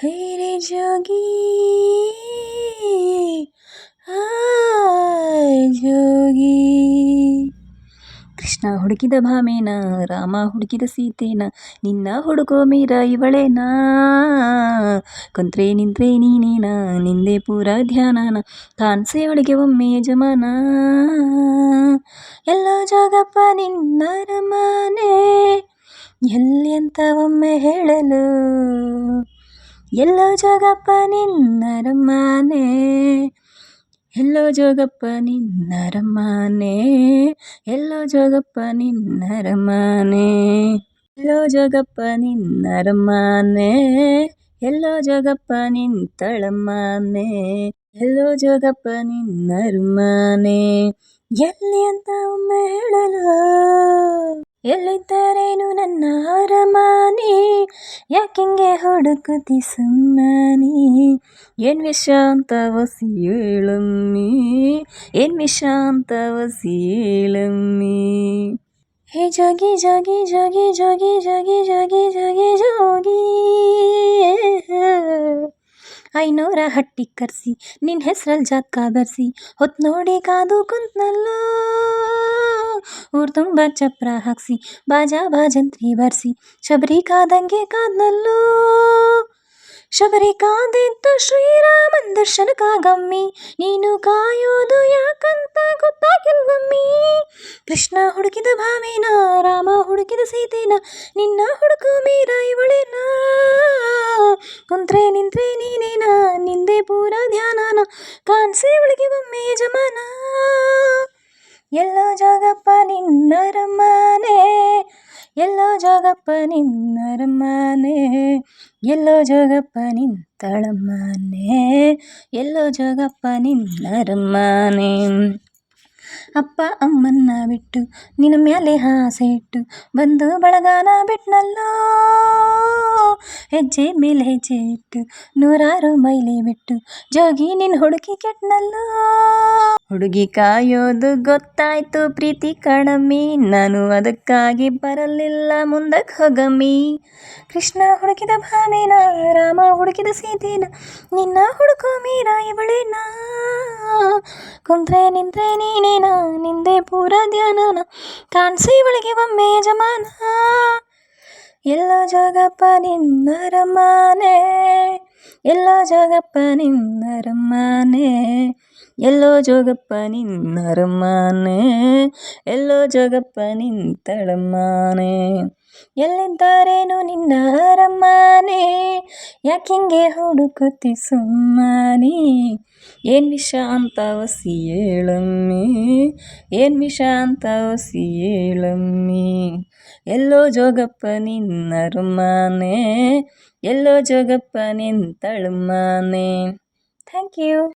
ಹೈರೆ ಜೋಗಿ ಆ ಜೋಗಿ. ಕೃಷ್ಣ ಹುಡುಕಿದ ಭಾಮೇನ, ರಾಮ ಹುಡುಕಿದ ಸೀತೆನ, ನಿನ್ನ ಹುಡುಕೋ ಮೀರ ಇವಳೇನಾ? ಕುಂತ್ರೆ ನಿಂತ್ರೆ ನೀನೇನ, ನಿಂದೆ ಪೂರ ಧ್ಯಾನನ ಕಾನ್ಸೆ ಒಳಗೆ ಒಮ್ಮೆ ಯಜಮಾನ. ಎಲ್ಲ ಜಾಗಪ್ಪ ನಿನ್ನ ರಮಾನೆ, ಎಲ್ಲಿ ಅಂತ ಒಮ್ಮೆ ಹೇಳಲು? ಎಲ್ಲೋ ಜೋಗಪ್ಪ ನಿನ್ನ ರಮಾನೆ ಎಲ್ಲೋ ಜೋಗಪ್ಪ ನಿನ್ನ ರಮಾನೆ ಎಲ್ಲೋ ಜೋಗಪ್ಪ ನಿನ್ನ ರಮಾನೆ ಎಲ್ಲೋ ಜೋಗಪ್ಪ ನಿನ್ನ ರಮಾನೆ ಎಲ್ಲೋ ಜೋಗಪ್ಪ ನಿಂತಳಮಾನೆ ಎಲ್ಲೋ ಜೋಗಪ್ಪ ನಿನ್ನ ಅರಮಾನೆ ಎಲ್ಲಿ ಅಂತ ಒಮ್ಮೆ ಹೇಳಲು ಎಲ್ಲಿದ್ದರೇನು ನನ್ನ ಅರಮಾನೆ ಯಾಕಿಂಗೆ ಹುಡುಕುತ್ತಿ ಸುಮ್ಮನಿ ಏನ್ ವಿಶಾಂತ ಅಂತ ಒಸಿ ಹೇಳಮ್ಮಿ ಏನ್ ವಿಷ ಹೇ ಜೋಗಿ ಜೋಗಿ ಜೋಗಿ ಜೋಗಿ ಜೋಗಿ ಜೋಗಿ ಜೋಗಿ ಜೋಗಿ. ಐನೂರ ಹಟ್ಟಿ ಕರ್ಸಿ ನಿನ್ನ ಹೆಸ್ರಲ್ಲಿ ಜಾತ್ಕ ಬರ್ಸಿ ಹೊತ್ತು ನೋಡಿ ಕಾದು ಕುಂತ್ನಲ್ಲೋ. ಊರು ತುಂಬ ಚಪ್ರ ಹಾಕ್ಸಿ, ಬಾಜಾ ಬಾಜಂತ್ರಿ ಬರ್ಸಿ. ಶಬರಿ ಕಾದಂಗೆ ಕಾದ್ನಲ್ಲೋ? ಶಬರಿ ಕಾದಿದ್ದು ಶ್ರೀರಾಮನ್ ದರ್ಶನಕ್ಕಾಗಮ್ಮಿ? ನೀನು ಕಾಯೋದು ಯಾಕಂತ ಗೊತ್ತಾಗಿಲ್ವಮ್ಮಿ? ಕೃಷ್ಣ ಹುಡುಕಿದ ಭಾವೇನ? ರಾಮ ಹುಡುಕಿದ ಸೀತೆನ? ನಿನ್ನ ಹುಡುಕು ಮೀರ ಇವಳೇನ? ಕುಂತ್ರೆ ನಿಂತ್ರೆ ನೀನೇನ? ನಿಂದೆ ಪೂರ ಧ್ಯಾನನ? ಕಾಣಿಸಿ ಒಳಗೆ ಒಮ್ಮೆ ಯಜಮಾನ? ಎಲ್ಲೋ ಜೋಗಪ್ಪ ನಿನ್ನರಮನೆ ಎಲ್ಲೋ ಜೋಗಪ್ಪ ನಿನ್ನರಮನೆ ಎಲ್ಲೋ ಜೋಗಪ್ಪ ನಿಂತಳಮ್ಮನೆ ಎಲ್ಲೋ ಜೋಗಪ್ಪ ನಿನ್ನರಮನೆ ಅಪ್ಪ ಅಮ್ಮನ್ನ ಬಿಟ್ಟು ನಿನ್ನ ಮ್ಯಾಲೆ ಆಸೆ ಇಟ್ಟು ಬಂದು ಬಳಗಾನ ಬಿಟ್ನಲ್ಲೋ? ಹೆಜ್ಜೆ ಮೇಲೆ ಹೆಜ್ಜೆ ಇಟ್ಟು ನೂರಾರು ಮೈಲಿ ಬಿಟ್ಟು ಜೋಗಿ ನಿನ್ನ ಹುಡುಗಿ ಕೆಟ್ಟನಲ್ಲೋ ಹುಡುಗಿ ಕಾಯೋದು ಗೊತ್ತಾಯ್ತು ಪ್ರೀತಿ ಕಣಮಿ ನಾನು ಅದಕ್ಕಾಗಿ ಬರಲಿಲ್ಲ ಮುಂದಕ್ಕೆ ಹೋಗಮ್ಮಿ ಕೃಷ್ಣ ಹುಡುಕಿದ ಭಾಮೇನ ರಾಮ ಹುಡುಕಿದ ಸೀತೆನ, ನಿನ್ನ ಹುಡುಕೋ ಮೀರಾ ಇವಳೇನ? ಕುಂತ್ರೆ ನಿಂತ್ರೆ ನೀನೇನ ನಿಂದೆ ಪೂರ ಧ್ಯಾನನ ಕಾಣಿಸಿ ಇವಳಿಗೆ ಒಮ್ಮೆ ಯಜಮಾನ ಎಲ್ಲೋ ಜೋಗಪ್ಪ ನಿನ್ನ ರಮಾನೆ ಎಲ್ಲೋ ಜೋಗಪ್ಪ ನಿನ್ನ ರಮಾನೆ ಎಲ್ಲೋ ಜೋಗಪ್ಪ ನಿನ್ನ ಅರಮಾನೆ ಎಲ್ಲೋ ಜೋಗಪ್ಪ ನಿಂತಳಮ್ಮನೆ. ಎಲ್ಲಿದ್ದಾರೇನು ನಿನ್ನ ಅರಮ್ಮನೆ ಯಾಕಿಂಗೆ ಹುಡುಕುತ್ತಿ ಸುಮ್ಮನೆ? ಏನು ವಿಷ ಅಂತ ಒಸಿ ಹೇಳಮ್ಮಿ. ಏನು ವಿಷ ಅಂತ ಎಲ್ಲೋ ಜೋಗಪ್ಪ ನಿನ್ನರುಮಾನೆ ಎಲ್ಲೋ ಜೋಗಪ್ಪ ನಿಂತಳುಮಾನೆ ಥ್ಯಾಂಕ್ ಯು